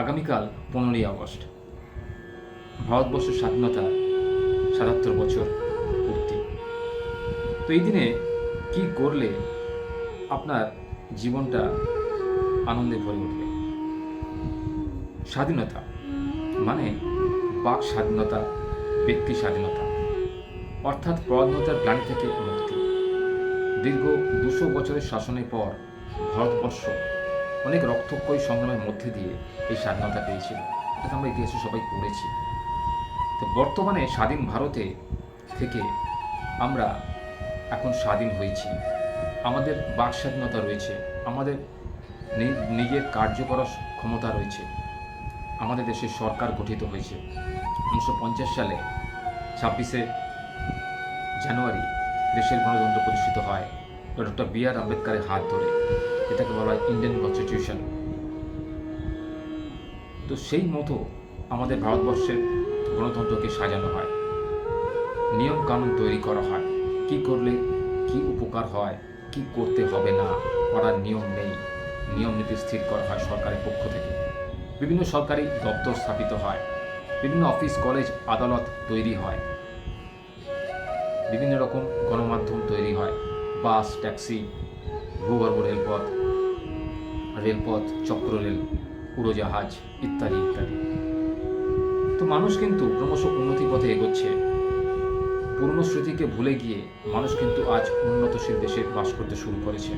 আগামীকাল পনেরোই আগস্ট। ভারতবর্ষের স্বাধীনতা সাতাত্তর বছর পূর্তি। তো এই দিনে কি করলে আপনার জীবনটা আনন্দে ভরে উঠবে? স্বাধীনতা মানে বাক স্বাধীনতা, ব্যক্তি স্বাধীনতা, অর্থাৎ পরাধীনতার গ্লানি থেকে মুক্তি। দীর্ঘ দুশো বছরের শাসনের পর ভারতবর্ষ অনেক রক্তক্ষয়ী সংগ্রামের মধ্যে দিয়ে এই স্বাধীনতা পেয়েছিল। এটা আমরা ইতিহাসে সবাই পড়েছি। তো বর্তমানে স্বাধীন ভারতে থেকে আমরা এখন স্বাধীন হয়েছি। আমাদের বাক স্বাধীনতা রয়েছে, আমাদের নিজের কার্য করার ক্ষমতা রয়েছে, আমাদের দেশে সরকার গঠিত হয়েছে। উনিশশো পঞ্চাশ সালে ছাব্বিশে জানুয়ারি দেশের গণতন্ত্র প্রতিষ্ঠিত হয়। ডক্টর বি আর আম্বেদকারের হাত ধরে। এটাকে বলা হয় ইন্ডিয়ান কনস্টিটিউশন তো সেই মতো আমাদের ভারতবর্ষের গণতন্ত্রকে সাজানো হয়। নিয়ম কানুন তৈরি করা হয়। কি করলে কি উপকার হয়, কি করতে হবে না করার নিয়ম নেই। নিয়ম নীতি স্থির করা হয় সরকারের পক্ষ থেকে। বিভিন্ন সরকারি দপ্তর স্থাপিত হয়। বিভিন্ন অফিস, কলেজ, আদালত তৈরি হয়। বিভিন্ন রকম গণমাধ্যম তৈরি হয়। বাস, ট্যাক্সি ভূগর্ভ রেলপথ রেলপথ চক্ররেল উড়োজাহাজ ইত্যাদি ইত্যাদি। তো মানুষ কিন্তু ক্রমশ উন্নতি পথে এগোচ্ছে। পুরনো স্মৃতিকে ভুলে গিয়ে মানুষ কিন্তু আজ উন্নতশীল দেশে বাস করতে শুরু করেছে।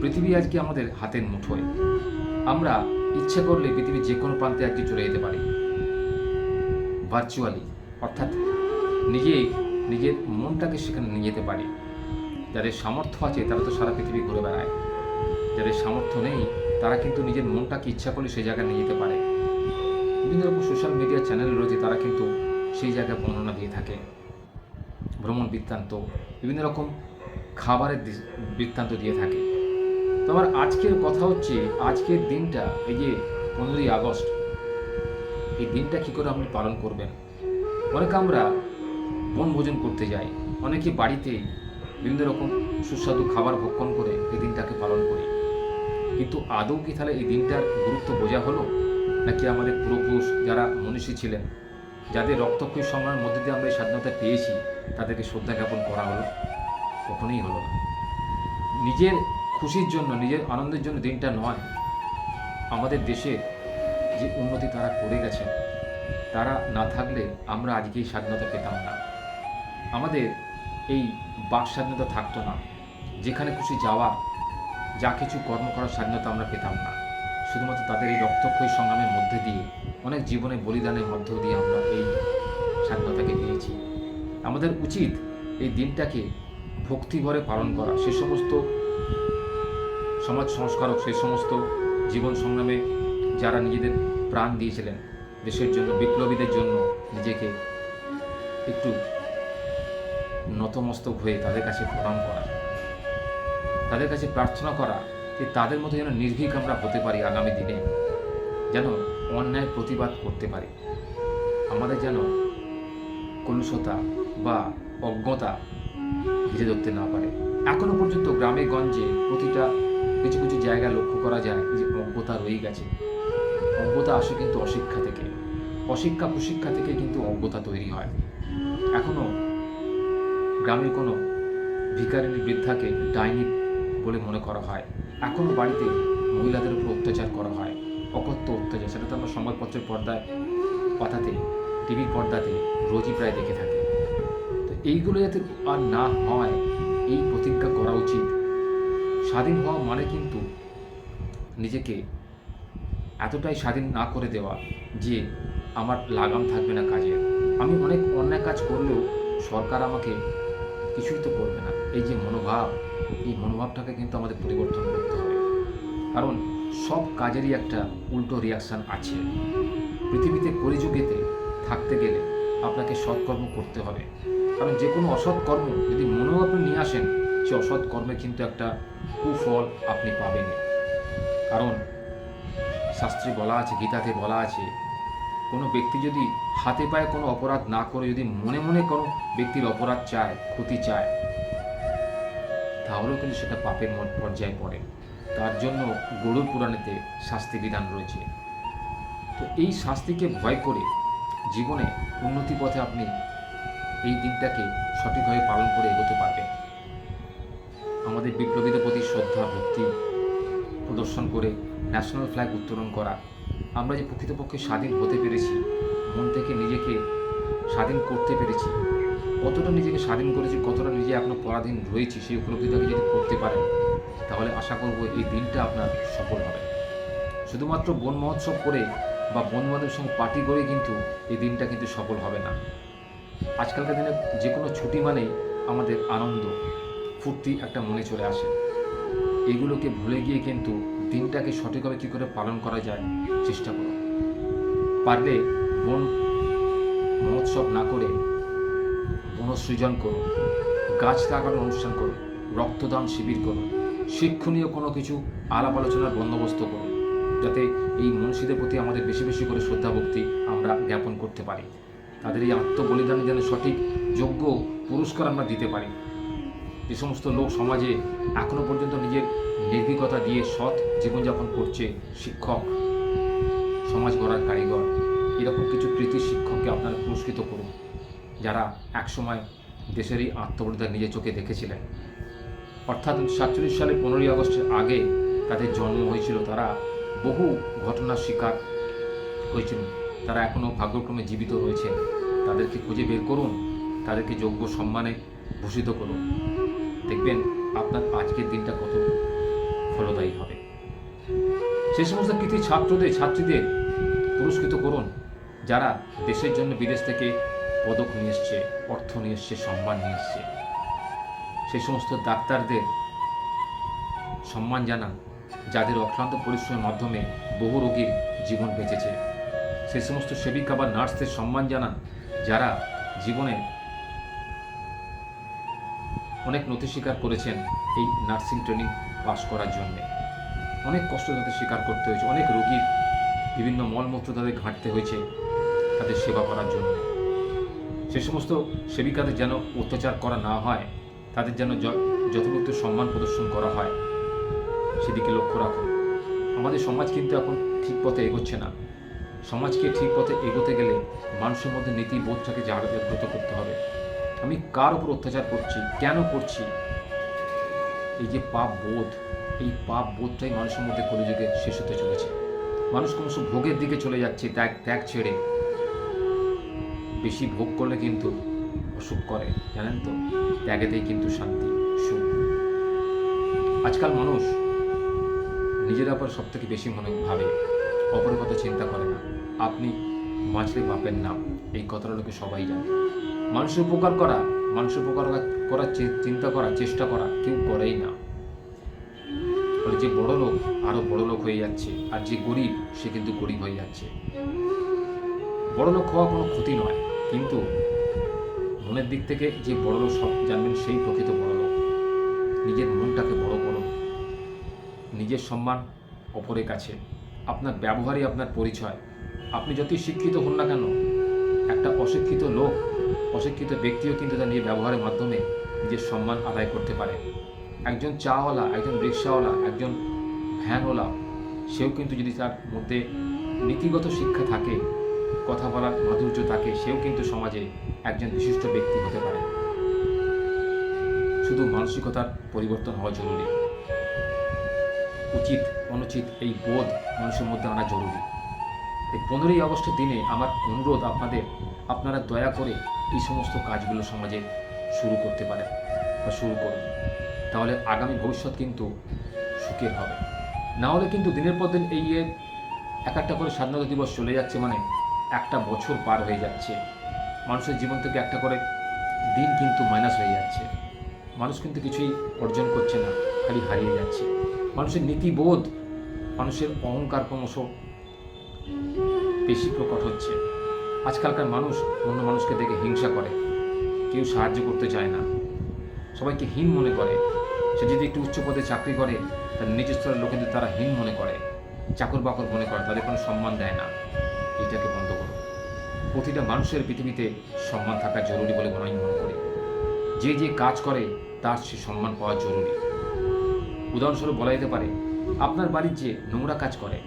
পৃথিবী আজকে আমাদের হাতের মুঠোয়? আমরা ইচ্ছে করলে পৃথিবীর যে কোনো প্রান্তে আজকে চলে যেতে পারি? ভার্চুয়ালি অর্থাৎ নিজেই নিজের মনটাকে সেখানে নিয়ে যেতে পারি। যাদের সামর্থ্য আছে তারা তো সারা পৃথিবী ঘুরে বেড়ায়। যাদের সামর্থ্য নেই, তারা কিন্তু নিজের মনটাকে ইচ্ছা করলে সেই জায়গায় নিয়ে যেতে পারে। বিভিন্ন রকম সোশ্যাল মিডিয়া চ্যানেল রয়েছে, তারা কিন্তু সেই জায়গায় বর্ণনা দিয়ে থাকে। ভ্রমণ বৃত্তান্ত, বিভিন্ন রকম খাবারের বৃত্তান্ত দিয়ে থাকে। তো আমার আজকের কথা হচ্ছে, আজকের দিনটা, এই যে পনেরোই আগস্ট, এই দিনটা কী করে আপনি পালন করবেন? অনেকে আমরা বনভোজন করতে যাই। অনেকে বাড়িতেই বিভিন্ন রকম সুস্বাদু খাবার ভক্ষণ করে এই দিনটাকে পালন করি। কিন্তু আদৌ কি তাহলে এই দিনটার গুরুত্ব বোঝা হলো? নাকি আমাদের পূর্বপুরুষ যারা মনীষী ছিলেন, যাদের রক্তক্ষয়ী সংগ্রামের মধ্যে দিয়ে আমরা এই স্বাধীনতা পেয়েছি, তাদেরকে শ্রদ্ধা জ্ঞাপন করা হলো? কখনোই হলো না। নিজের খুশির জন্য, নিজের আনন্দের জন্য দিনটা নয়। আমাদের দেশে যে উন্নতি তারা করে গেছেন, তারা না থাকলে আমরা আজকে এই স্বাধীনতা পেতাম না। আমাদের এই বাক স্বাধীনতা থাকতো না। যেখানে খুশি যাওয়া যা কিছু কর্ম করার স্বাধীনতা আমরা পেতাম না। শুধুমাত্র তাদের এই রক্তক্ষয়ী সংগ্রামের মধ্যে দিয়ে, অনেক জীবনে বলিদানের মধ্য দিয়ে আমরা এই স্বাধীনতাকে পেয়েছি। আমাদের উচিত এই দিনটাকে ভক্তিভরে পালন করা। সে সমস্ত সমাজ সংস্কারক সেই সমস্ত জীবন সংগ্রামে যারা নিজেদের প্রাণ দিয়েছিলেন, দেশের জন্য, বিপ্লবীদের জন্য নিজেকে একটু নতমস্তক হয়ে তাদের কাছে প্রণাম করা। তাদের কাছে প্রার্থনা করা যে তাদের মতো যেন নির্ভীক আমরা হতে পারি আগামী দিনে, যেন অন্যায় প্রতিবাদ করতে পারি। আমাদের যেন কলুষতা বা অজ্ঞতা ঘিরে ধরতে না পারে। এখনও পর্যন্ত গ্রামে গঞ্জে প্রতিটা কিছু কিছু জায়গা লক্ষ্য করা যায় যে অজ্ঞতা রয়ে গেছে। অজ্ঞতা আসে কিন্তু অশিক্ষা থেকে। অশিক্ষা কুশিক্ষা থেকে কিন্তু অজ্ঞতা তৈরি হয়। এখনও গ্রামের কোনো ভিকারিনী বৃদ্ধাকে ডাইনি বলে মনে করা হয়। এখনও বাড়িতে মহিলাদের উপর অত্যাচার করা হয়। অকথ্য অত্যাচার, সেটা তো আমরা সংবাদপত্রের পর্দায় পাতাতে টিভির পর্দাতে রোজই প্রায় দেখে থাকি। তো এইগুলো যাতে আর না হয়, এই প্রতিজ্ঞা করা উচিত। স্বাধীন হওয়া মানে কিন্তু নিজেকে এতটাই স্বাধীন না করে দেওয়া যে আমার লাগাম থাকবে না কাজে। আমি অনেক অন্যায় কাজ করলেও সরকার আমাকে কিছুই তো করবে না। এই যে মনোভাব, এই মনোভাবটাকে কিন্তু আমাদের পরিবর্তন করতে হবে। কারণ সব কাজেরই একটা উল্টো রিয়াকশান আছে। পৃথিবীতে কলিযুগেতে থাকতে গেলে আপনাকে সৎকর্ম করতে হবে। কারণ যে কোনো অসৎ কর্ম যদি মনেও আপনি নিয়ে আসেন, সে অসৎ কর্মে কিন্তু একটা কুফল আপনি পাবেন। কারণ শাস্ত্রে বলা আছে, গীতাতে বলা আছে, কোনো ব্যক্তি যদি হাতে পায়ে কোনো অপরাধ না করে, যদি মনে মনে কোনো ব্যক্তির অপরাধ চায়, ক্ষতি চায় তাহলেও কিন্তু সেটা পাপের পর্যায়ে পড়ে। তার জন্য গরুর পুরাণেতে শাস্তি বিধান রয়েছে। তো এই শাস্তিকে ভয় করে জীবনে উন্নতি পথে আপনি এই দিনটাকে সঠিকভাবে পালন করে এগোতে পারবেন। আমাদের বিপ্লবীদের প্রতি শ্রদ্ধা, ভক্তি প্রদর্শন করে ন্যাশনাল ফ্ল্যাগ উত্তোলন করা। আমরা যে প্রকৃতপক্ষে স্বাধীন হতে পেরেছি, মন থেকে নিজেকে স্বাধীন করতে পেরেছি কতটা নিজেকে স্বাধীন করেছি, কতটা নিজে এখনও পরাধীন রয়েছি, সেই উপলব্ধিটাকে যদি করতে পারেন, তাহলে আশা করব এই দিনটা আপনার সফল হবে। শুধুমাত্র বন মহোৎসব করে বা বন্ধু বান্ধবের সঙ্গে পার্টি করে কিন্তু এই দিনটা কিন্তু সফল হবে না। আজকালকার দিনে যে কোনো ছুটি মানেই আমাদের আনন্দ, ফুর্তি একটা মনে চলে আসে। এগুলোকে ভুলে গিয়ে কিন্তু দিনটাকে সঠিকভাবে কী করে পালন করা যায়, চেষ্টা করো পারলে বন মহোৎসব না করে বনসৃজন করুন, গাছ লাগানোর অনুষ্ঠান করুন, রক্তদান শিবির করুন, শিক্ষণীয় কোনো কিছু আলাপ আলোচনার বন্দোবস্ত করুন, যাতে এই মনীষীদের প্রতি আমাদের বেশি বেশি করে শ্রদ্ধা ভক্তি আমরা জ্ঞাপন করতে পারি। তাদের এই আত্মবলিদানে যেন সঠিক, যোগ্য পুরস্কার আমরা দিতে পারি। যে সমস্ত লোক সমাজে এখনও পর্যন্ত নিজের নির্ভীকতা দিয়ে সৎ জীবনযাপন করছে শিক্ষক, সমাজ গড়ার কারিগর, এরকম কিছু কৃতি শিক্ষককে আপনারা পুরস্কৃত করুন। যারা একসময় দেশেরই আত্মবলিদান নিজের চোখে দেখেছিলেন। অর্থাৎ সাতচল্লিশ সালে পনেরোই আগস্টের আগে তাদের জন্ম হয়েছিল, তারা বহু ঘটনার শিকার হয়েছিলেন তারা এখনও ভাগ্যক্রমে জীবিত রয়েছে। তাদেরকে খুঁজে বের করুন, তাদেরকে যোগ্য সম্মানে ভূষিত করুন। দেখবেন আপনার আজকের দিনটা কত ফলদায়ী হবে। সেই সমস্ত কৃতি ছাত্রদের, ছাত্রীদের পুরস্কৃত করুন, যারা দেশের জন্য বিদেশ থেকে পদক নিয়ে এসছে, অর্থ নিয়ে এসছে, সম্মান নিয়ে এসছে। সেই সমস্ত ডাক্তারদের সম্মান জানান যাদের অক্লান্ত পরিশ্রমের মাধ্যমে বহু রোগীর জীবন বেঁচেছে। সেই সমস্ত সেবিকা বা নার্সদের সম্মান জানান যারা জীবনে অনেক নথি স্বীকার করেছেন এই নার্সিং ট্রেনিং পাস করার জন্যে। অনেক কষ্ট তাদের স্বীকার করতে হয়েছে, অনেক রোগীর বিভিন্ন মলমূত্র তাদের ঘাঁটতে হয়েছে তাদের সেবা করার জন্য। সে সমস্ত সেবিকাদের যেন অত্যাচার করা না হয়, তাদের যেন য- যথোপযুক্ত সম্মান প্রদর্শন করা হয়, সেদিকে লক্ষ্য রাখুন। আমাদের সমাজ কিন্তু এখন ঠিক পথে এগোচ্ছে না। সমাজকে ঠিক পথে এগোতে গেলে মানুষের মধ্যে নীতি বোধটাকে জাগ্রত করতে হবে। আমি কার উপর অত্যাচার করছি, কেন করছি? এই যে পাপ বোধ, এই পাপ বোধটাই মানুষের মধ্যে কলিযুগে শেষ হতে চলেছে। মানুষ ক্রমশ ভোগের দিকে চলে যাচ্ছে, ত্যাগ ত্যাগ ছেড়ে। বেশি ভোগ করলে কিন্তু অসুখ করে, জানেন তো? ত্যাগেতেই কিন্তু শান্তি, সুখ। আজকাল মানুষ নিজের ব্যাপার সব থেকে বেশি মনে ভাবে, অপরের কথা চিন্তা করে না। আপনি বাঁচলে বাপের নাম, এই কথাটা লোকে সবাই জানে। মানুষের উপকার করা, মানুষের উপকার করার চিন্তা করা, চেষ্টা করা কেউ করেই না। ফলে যে বড় লোক আরও বড় লোক হয়ে যাচ্ছে, আর যে গরিব, সে কিন্তু গরিব হয়ে যাচ্ছে। বড় লোক হওয়া কোনো ক্ষতি নয়। কিন্তু মনের দিক থেকে যে বড় লোক সব জানবেন সেই প্রকৃত বড় লোক। নিজের মনটাকে বড় করুন নিজের সম্মান অপরের কাছে। আপনার ব্যবহারই আপনার পরিচয়। আপনি যতই শিক্ষিত হন না কেন, একটা অশিক্ষিত লোক, অশিক্ষিত ব্যক্তিও কিন্তু তার নিজের ব্যবহারের মাধ্যমে নিজের সম্মান আদায় করতে পারে। একজন চাওয়ালা, একজন রিক্সাওয়ালা, একজন ভ্যানওয়ালা, সেও কিন্তু যদি তার মধ্যে নীতিগত শিক্ষা থাকে কথা বলার মাধুর্য থাকে সেও কিন্তু সমাজে একজন বিশিষ্ট ব্যক্তি হতে পারে। শুধু মানসিকতার পরিবর্তন হওয়া জরুরি। উচিত, অনুচিত এই বোধ মানুষের মধ্যে আনা জরুরি। এই পনেরোই আগস্টের দিনে আমার অনুরোধ আপনাদের, আপনারা দয়া করে এই সমস্ত কাজগুলো সমাজে শুরু করতে পারেন বা শুরু করুন। তাহলে আগামী ভবিষ্যৎ কিন্তু সুখের হবে। না হলে কিন্তু দিনের পর দিন এই এক একটা করে স্বাধীনতা দিবস চলে যাচ্ছে মানে একটা বছর পার হয়ে যাচ্ছে। মানুষের জীবন থেকে একটা করে দিন কিন্তু মাইনাস হয়ে যাচ্ছে। মানুষ কিন্তু কিছুই অর্জন করছে না, খালি হারিয়ে যাচ্ছে। মানুষের নীতিবোধ, মানুষের অহংকার ক্রমশ বেশি প্রকট হচ্ছে। আজকালকার মানুষ অন্য মানুষকে দেখে হিংসা করে। কেউ সাহায্য করতে চায় না। সবাইকে হীন মনে করে। সে যদি একটু উচ্চ পদে চাকরি করে তার নিজের স্তরের লোকেদের তারা হীন মনে করে। চাকর বাকর মনে করে, তাদের কোনো সম্মান দেয় না। প্রতিটা মানুষের পৃথিবীতে সম্মান থাকা জরুরি বলে মনে আমি মনে করি। যে যে কাজ করে, তার সে সম্মান পাওয়া জরুরি। উদাহরণস্বরূপ বলা যেতে পারে, আপনার বাড়ির যে নোংরা কাজ করে,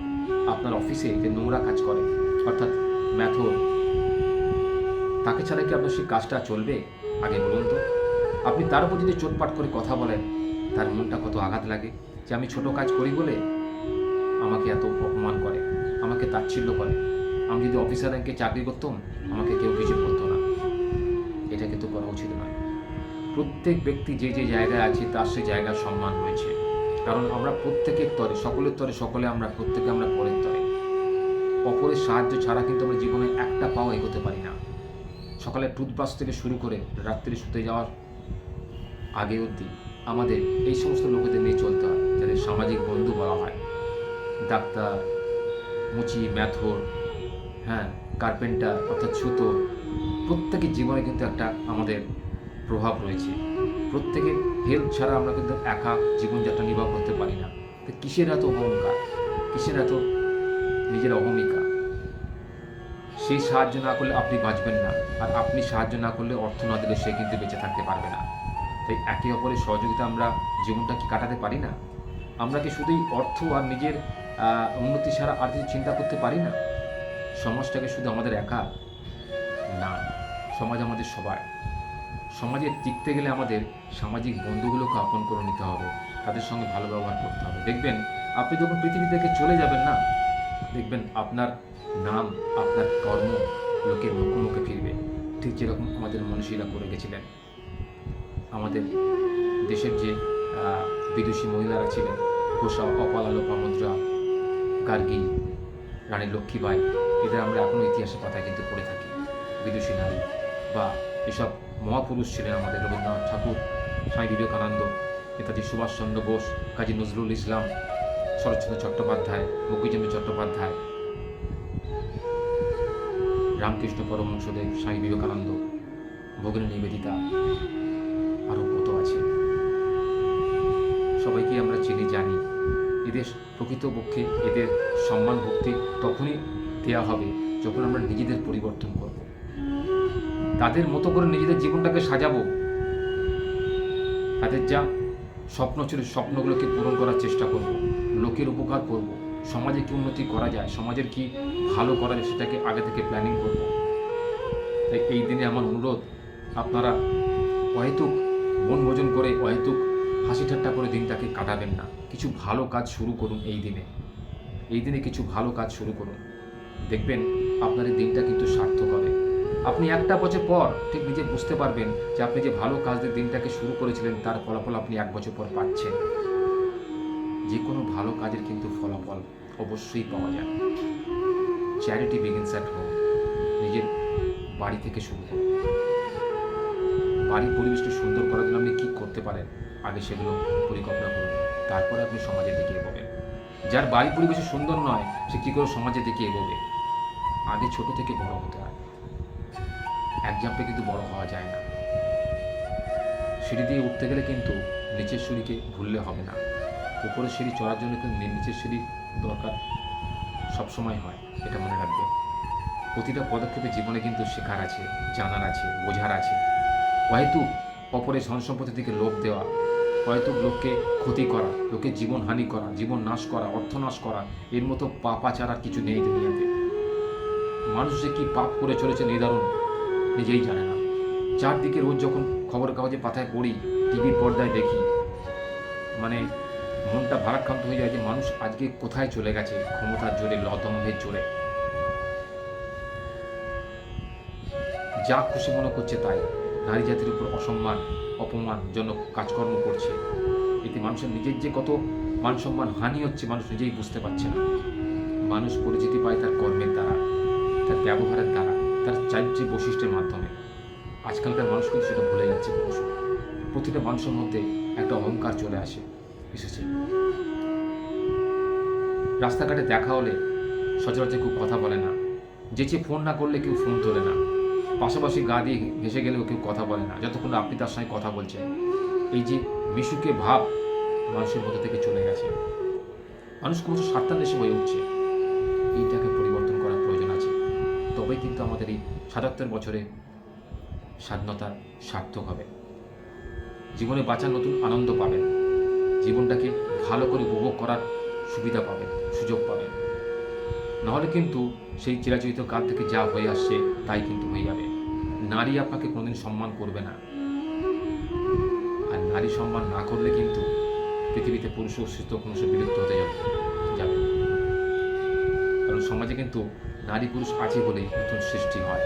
আপনার অফিসে যে নোংরা কাজ করে, অর্থাৎ ম্যাথর তাকে ছাড়া কি আপনার সেই কাজটা চলবে? আগে বলুন তো। আপনি তার উপর যদি চোটপাট করে কথা বলেন, তার মনটা কত আঘাত লাগে? যে আমি ছোট কাজ করি বলে আমাকে এত অপমান করে, আমাকে তাচ্ছিল্য করে। আমি যদি অফিসার র্যাঙ্কে চাকরি করতাম, আমাকে কেউ কিছু বলতো না। এটা কিন্তু করা উচিত নয়। প্রত্যেক ব্যক্তি যে যে জায়গায় আছে, তার সেই জায়গার সম্মান রয়েছে। কারণ আমরা প্রত্যেকের তরে, সকলের তরে, সকলে আমরা, প্রত্যেকে আমরা পরের তরে। অপরের সাহায্য ছাড়া কিন্তু আমরা জীবনে একটা পাও এগোতে পারি না। সকালে টুথব্রাশ থেকে শুরু করে রাত্রি শুতে যাওয়ার আগে অবধি আমাদের এই সমস্ত লোকেদের নিয়ে চলতে হয়, যাদের সামাজিক বন্ধু বলা হয়। ডাক্তার, মুচি, ম্যাথর হ্যাঁ কার্পেন্টার অর্থাৎ সুতো, প্রত্যেকের জীবনে কিন্তু একটা আমাদের প্রভাব রয়েছে। প্রত্যেকের হেল্প ছাড়া আমরা কিন্তু একা জীবনযাত্রা নির্বাহ করতে পারি না। তো কিসের এত অহংকার? কিসের এত নিজের অহমিকা? সেই সাহায্য না করলে আপনি বাঁচবেন না, আর আপনি সাহায্য না করলে অর্থ না দিলে সে কিন্তু বেঁচে থাকতে পারবে না। তাই একে অপরের সহযোগিতা আমরা জীবনটা কি কাটাতে পারি না? আমরা কি শুধুই অর্থ আর নিজের উন্নতি ছাড়া আর কিছু চিন্তা করতে পারি না? সমাজটাকে শুধু আমাদের একা না, সমাজ আমাদের সবার। সমাজে টিকতে গেলে আমাদের সামাজিক বন্ধুগুলোকে আপন করে নিতে হবে, তাদের সঙ্গে ভালো ব্যবহার করতে হবে। দেখবেন, আপনি যখন পৃথিবী থেকে চলে যাবেন না, দেখবেন আপনার নাম, আপনার কর্ম লোকের মুখে মুখে ফিরবে। ঠিক যেরকম আমাদের মনীষীরা করে গেছিলেন। আমাদের দেশের যে বিদুষী মহিলারা ছিলেন কোষা অপালা লোপামুদ্রা গার্গী, রানী লক্ষ্মীবাই এদের আমরা এখনও ইতিহাসের পাতায় কিন্তু পড়ে থাকি। বিদুষী নারী বা এসব মহাপুরুষ ছিলেন আমাদের রবীন্দ্রনাথ ঠাকুর, স্বামী বিবেকানন্দ, নেতাজি সুভাষচন্দ্র বোস, কাজী নজরুল ইসলাম, শরৎচন্দ্র চট্টোপাধ্যায় বঙ্কিমচন্দ্র চট্টোপাধ্যায়, রামকৃষ্ণ পরমহংসদেব, স্বামী বিবেকানন্দ, ভগিনী নিবেদিতা আরও কত আছে। সবাইকে আমরা চিনি, জানি। এদের প্রকৃতপক্ষে এদের সম্মান, ভক্তি তখনই দেওয়া হবে যখন আমরা নিজেদের পরিবর্তন করব। তাদের মতো করে নিজেদের জীবনটাকে সাজাবো। তাদের যা স্বপ্ন ছিল স্বপ্নগুলোকে পূরণ করার চেষ্টা করব। লোকের উপকার করব। সমাজে কি উন্নতি করা যায়, সমাজের কি ভালো করা যায় সেটাকে আগে থেকে প্ল্যানিং করব। তাই এই দিনে আমার অনুরোধ, আপনারা অহেতুক বনভোজন করে, অহেতুক হাসি ঠাট্টা করে দিনটাকে কাটাবেন না। কিছু ভালো কাজ শুরু করুন এই দিনে। এই দিনে কিছু ভালো কাজ শুরু করুন। দেখবেন আপনার এই দিনটা কিন্তু সার্থক হবে। আপনি একটা বছর পর ঠিক নিজে বুঝতে পারবেন যে আপনি যে ভালো কাজ দিয়ে দিনটাকে শুরু করেছিলেন, তার ফলাফল আপনি এক বছর পর পাচ্ছেন। যে কোনো ভালো কাজের কিন্তু ফলাফল অবশ্যই পাওয়া যায়। চ্যারিটি বিগিনস অ্যাট হোম নিজের বাড়ি থেকে শুরু করুন। বাড়ির পরিবেশকে সুন্দর করার জন্য আপনি কী করতে পারেন? আগে সেগুলো পরিকল্পনা করুন। তারপরে আপনি সমাজের দিকে এগোবেন। যার বাড়ির পরিবেশ সুন্দর নয়, সে কী করে সমাজের দিকে এগোবে? আগে ছোট থেকে বড় হতে হয়। এক জাম্পে কিন্তু বড় হওয়া যায় না। সিঁড়ি দিয়ে উঠতে গেলে কিন্তু নিচের সিঁড়িকে ভুললে হবে না। উপরের সিঁড়ি চড়ার জন্য কিন্তু নিচের সিঁড়ি দরকার সবসময় হয়, এটা মনে রাখবে। প্রতিটা পদক্ষেপে জীবনে কিন্তু শেখার আছে, জানার আছে, বোঝার আছে। হয়তো অপরের ধন সম্পত্তির দিকে লোভ দেওয়া হয়তো লোককে ক্ষতি করা, লোকের জীবন হানি করা, জীবন নাশ করা, অর্থ নাশ করা, এর মতো পাপাচার আর কিছু নেই দুনিয়াতে। মানুষ যে কি পাপ করে চলেছে নির্ধারণ নিজেই জানে না। চারদিকে রোজ যখন খবর কাগজে পাতায় পড়ি, টিভির পর্দায় দেখি মানে মনটা ভারাক্রান্ত হয়ে যায় যে মানুষ আজকে কোথায় চলে গেছে, ক্ষমতার জোরে লদম্ভের জোরে। যা খুশি মনে করছে তাই। নারী জাতির উপর অসম্মান অপমানজনক কাজকর্ম করছে। এতে মানুষের নিজের যে কত মান সম্মান হানি হচ্ছে মানুষ নিজেই বুঝতে পারছে না। মানুষ পরিচিতি পায় তার কর্মের দ্বারা, তার ব্যবহারের দ্বারা, তার চারিত্রিক বৈশিষ্ট্যের মাধ্যমে। আজকালকার মানুষ কিন্তু সেটা ভুলে যাচ্ছে ক্রমশ প্রতিটা মানুষের মধ্যে একটা অহংকার চলে আসে, এসেছে। রাস্তাঘাটে দেখা হলে সচরাচর কেউ কথা বলে না। যেচে ফোন না করলে কেউ ফোন তোলে না। পাশাপাশি গা দিয়ে ভেসে গেলেও কেউ কথা বলে না। যতক্ষণ আপনি তার সঙ্গে কথা বলছেন। এই যে মিশুকে ভাব মানুষের মধ্যে থেকে চলে গেছে। মানুষ ক্রমশ স্বার্থান্বেষী হয়ে উঠছে। এইটাকে পরিবর্তন করার প্রয়োজন আছে। তবেই কিন্তু আমাদের এই সাতাত্তর বছরে স্বাধীনতা সার্থক হবে। জীবনে বাঁচার নতুন আনন্দ পাবেন। জীবনটাকে ভালো করে উপভোগ করার সুবিধা পাবেন, সুযোগ পাবেন। নাহলে কিন্তু সেই চিরাচরিত কাল থেকে যা হয়ে আসছে, তাই কিন্তু হয়ে যাবে। নারী আপনাকে কোনোদিন সম্মান করবে না। আর নারী সম্মান না করলে কিন্তু পৃথিবীতে পুরুষ অস্তিত্ব ক্রমশ বিলুপ্ত হতে যাবে। যাবে। কারণ সমাজে কিন্তু নারী পুরুষ আছে বলে নতুন সৃষ্টি হয়।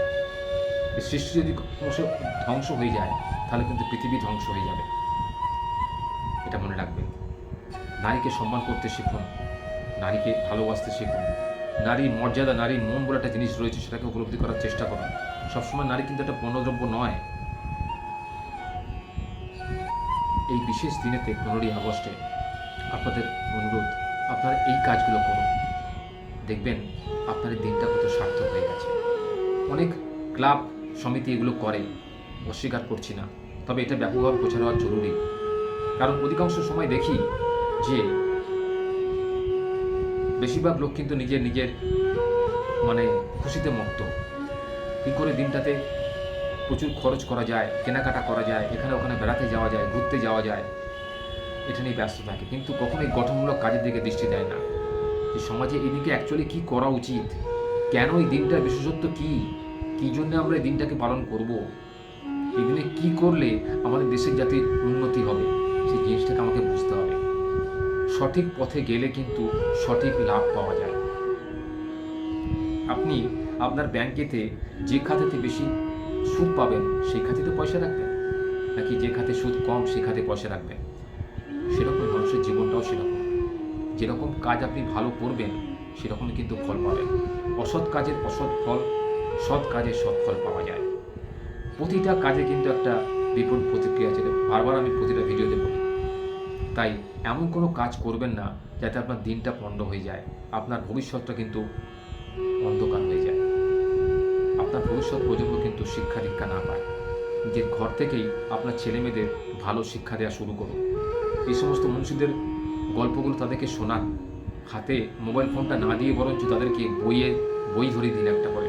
এই সৃষ্টি যদি ক্রমশ ধ্বংস হয়ে যায়, তাহলে কিন্তু পৃথিবী ধ্বংস হয়ে যাবে। এটা মনে রাখবেন। নারীকে সম্মান করতে শিখুন। নারীকে ভালোবাসতে শিখুন। নারীর মর্যাদা, নারীর মন বলে একটা জিনিস রয়েছে, সেটাকে উপলব্ধি করার চেষ্টা করুন। সবসময় নারী কিন্তু একটা পণ্যদ্রব্য নয়। এই বিশেষ দিনেতে পনেরোই আগস্টে আপনাদের অনুরোধ, আপনারা এই কাজগুলো করুন। দেখবেন আপনার দিনটা কত সার্থক হয়ে গেছে। অনেক ক্লাব, সমিতি এগুলো করে, অস্বীকার করছি না। তবে এটা ব্যাপকভাবে প্রচার হওয়া জরুরি। কারণ অধিকাংশ সময় দেখি যে বেশিরভাগ লোক কিন্তু নিজের নিজের মানে খুশিতে মত্ত কী করে দিনটাতে প্রচুর খরচ করা যায়, কেনাকাটা করা যায়, এখানে ওখানে বেড়াতে যাওয়া যায়, ঘুরতে যাওয়া যায়, এটা নিয়ে ব্যস্ত থাকে। কিন্তু কখনোই গঠনমূলক কাজের দিকে দৃষ্টি দেয় না। যে সমাজে এদিকে অ্যাকচুয়ালি কী করা উচিত? কেন এই দিনটার বিশেষত্ব কী? কী জন্য আমরা এই দিনটাকে পালন করব? এই দিনে কী করলে আমাদের দেশের জাতির উন্নতি হবে? সেই জিনিসটাকে আমাকে বুঝতে হবে। সঠিক পথে গেলে কিন্তু সঠিক লাভ পাওয়া যায়। আপনি আপনার ব্যাংকেতে যে খাতেতে বেশি সুদ পাবেন, সেই খাতে তো পয়সা রাখবেন? নাকি যে খাতে সুদ কম, সে খাতে পয়সা রাখবেন? সেরকম মানুষের জীবনটাও সেরকম। যেরকম কাজ আপনি ভালো করবেন, সেরকম কিন্তু ফল পাবেন। অসৎ কাজের অসৎ ফল, সৎ কাজের সৎ ফল পাওয়া যায়। প্রতিটা কাজে কিন্তু একটা বিপরীত প্রতিক্রিয়া আছে। বারবার আমি প্রতিটা ভিডিওতে বলি, তাই এমন কোনো কাজ করবেন না যাতে আপনার দিনটা পণ্ড হয়ে যায়। আপনার ভবিষ্যৎটা কিন্তু অন্ধকার আপনার ভবিষ্যৎ প্রজন্ম কিন্তু শিক্ষা দীক্ষা না পায়। নিজের ঘর থেকেই আপনার ছেলেমেয়েদের ভালো শিক্ষা দেওয়া শুরু করুন। এই সমস্ত মনীষীদের গল্পগুলো তাদেরকে শোনান। হাতে মোবাইল ফোনটা না দিয়ে বরঞ্চ তাদেরকে বইয়ে, বই ধরিয়ে দিন একটা করে।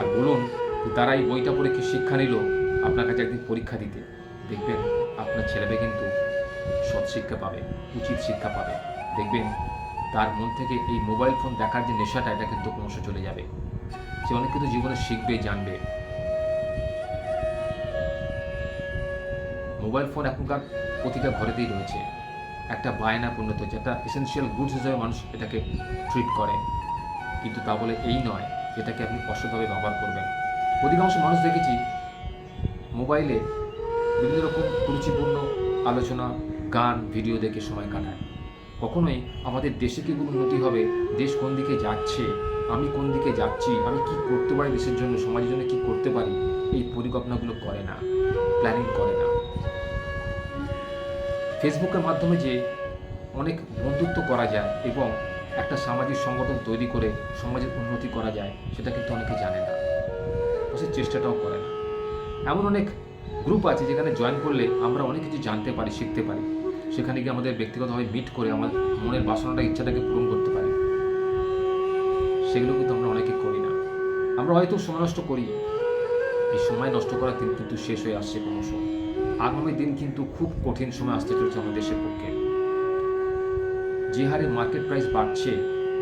আর বলুন যে তারা এই বইটা পড়ে কি শিক্ষা নিল আপনার কাছে একদিন পরীক্ষা দিতে। দেখবেন আপনার ছেলেমেয়ে কিন্তু সৎ শিক্ষা পাবে, উচিত শিক্ষা পাবে। দেখবেন তার মন থেকে এই মোবাইল ফোন দেখার যে নেশাটা, এটা কিন্তু ক্রমশ চলে যাবে। সে অনেক কিছু জীবনে শিখবে, জানবে। মোবাইল ফোন এখনকার প্রতিটা ঘরেতেই রয়েছে। একটা বায়না পরিণত হচ্ছে, একটা এসেন্সিয়াল গুডস হিসেবে মানুষ এটাকে ট্রিট করে। কিন্তু তা বলে এই নয় যেটাকে আপনি অসৎভাবে ব্যবহার করবেন। অধিকাংশ মানুষ দেখেছি, মোবাইলে বিভিন্ন রকম রুচিপূর্ণ আলোচনা, গান ভিডিও দেখে সময় কাটায়। কখনোই আমাদের দেশে কী উন্নতি হবে? দেশ কোন দিকে যাচ্ছে? আমি কোন দিকে যাচ্ছি? আমি কি করতে পারি দেশের জন্য, সমাজের জন্য কি করতে পারি? এই পরিকল্পনাগুলো করে না প্ল্যানিং করে না। ফেসবুকের মাধ্যমে যে অনেক বন্ধুত্ব করা যায় এবং একটা সামাজিক সংগঠন তৈরি করে সমাজের উন্নতি করা যায়, সেটা কিন্তু অনেকে জানে না সে চেষ্টাটাও করে না। এমন অনেক গ্রুপ আছে যেখানে জয়েন করলে আমরা অনেক কিছু জানতে পারি, শিখতে পারি। সেখানে গিয়ে আমাদের ব্যক্তিগতভাবে মিট করে আমার মনের বাসনাটা, ইচ্ছাটাকে পূরণ করতে পারি। সেগুলো কিন্তু আমরা অনেকে করি না। আমরা হয়তো সময় নষ্ট করি। এই সময় নষ্ট দিন কিন্তু শেষ হয়ে আসছে ক্রমশ। আগামী দিন কিন্তু খুব কঠিন সময় আসতে চলেছে আমাদের দেশের পক্ষে। যে হারে মার্কেট প্রাইস বাড়ছে,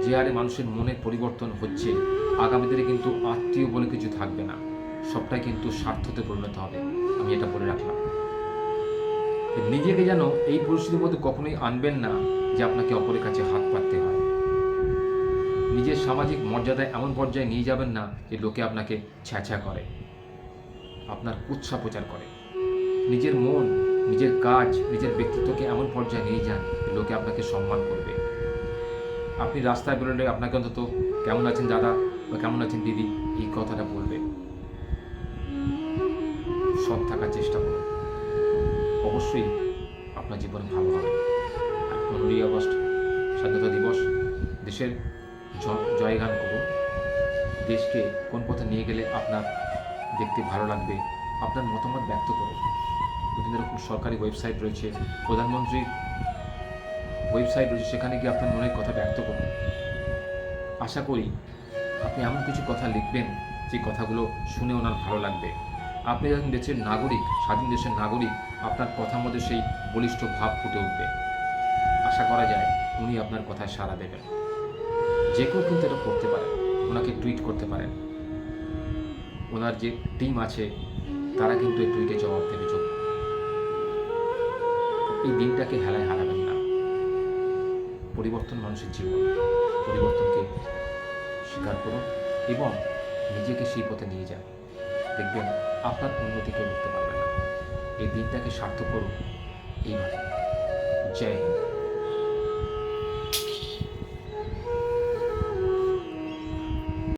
যে হারে মানুষের মনে পরিবর্তন হচ্ছে, আগামী দিনে কিন্তু আত্মীয় বলে কিছু থাকবে না। সবটাই কিন্তু স্বার্থতে পরিণত হবে। আমি এটা বলে রাখলাম। নিজেকে যেন এই পরিস্থিতির মধ্যে কখনোই আনবেন না যে আপনাকে অপরের কাছে হাত পাততে হয়। নিজের সামাজিক মর্যাদায় এমন পর্যায়ে নিয়ে যাবেন না যে লোকে আপনাকে ছ্যাঁছ্যা করে, আপনার উৎসাহ প্রচার করে। নিজের মন, নিজের কাজ, নিজের ব্যক্তিত্বকে এমন পর্যায়ে নিয়ে যান লোকে আপনাকে সম্মান করবে। আপনি রাস্তায় বেরোলে আপনাকে অন্তত কেমন আছেন দাদা বা কেমন আছেন দিদি এই কথাটা বলবে। সৎ থাকার চেষ্টা করুন। অবশ্যই আপনার জীবন ভালো হবে। আর পনেরোই আগস্ট স্বাধীনতা দিবস, দেশের জয়গান করুন। দেশকে কোন পথে নিয়ে গেলে আপনার দেখতে ভালো লাগবে, আপনার মতামত ব্যক্ত করুন। বিভিন্ন রকম সরকারি ওয়েবসাইট রয়েছে প্রধানমন্ত্রীর ওয়েবসাইট রয়েছে, সেখানে গিয়ে আপনার মনের কথা ব্যক্ত করুন। আশা করি আপনি এমন কিছু কথা লিখবেন, যে কথাগুলো শুনে ওনার ভালো লাগবে। আপনি যখন দেশের নাগরিক, স্বাধীন দেশের নাগরিক আপনার কথার মধ্যে সেই বলিষ্ঠ ভাব ফুটে উঠবে। আশা করা যায় উনি আপনার কথায় সাড়া দেবেন। যে কেউ কিন্তু এটা করতে পারেন, ওনাকে টুইট করতে পারেন। ওনার যে টিম আছে, তারা কিন্তু এই টুইটে জবাব দেবে যোগ্য। এই দিনটাকে হেলায় হারাবেন না। পরিবর্তন মানুষের জীবন। পরিবর্তনকে স্বীকার করুন এবং নিজেকে সেই পথে নিয়ে যান। দেখবেন আপনার উন্নতি কেউ করতে পারবে না। এই দিনটাকে সার্থক করুন। এইভাবে জয় হিন্দ।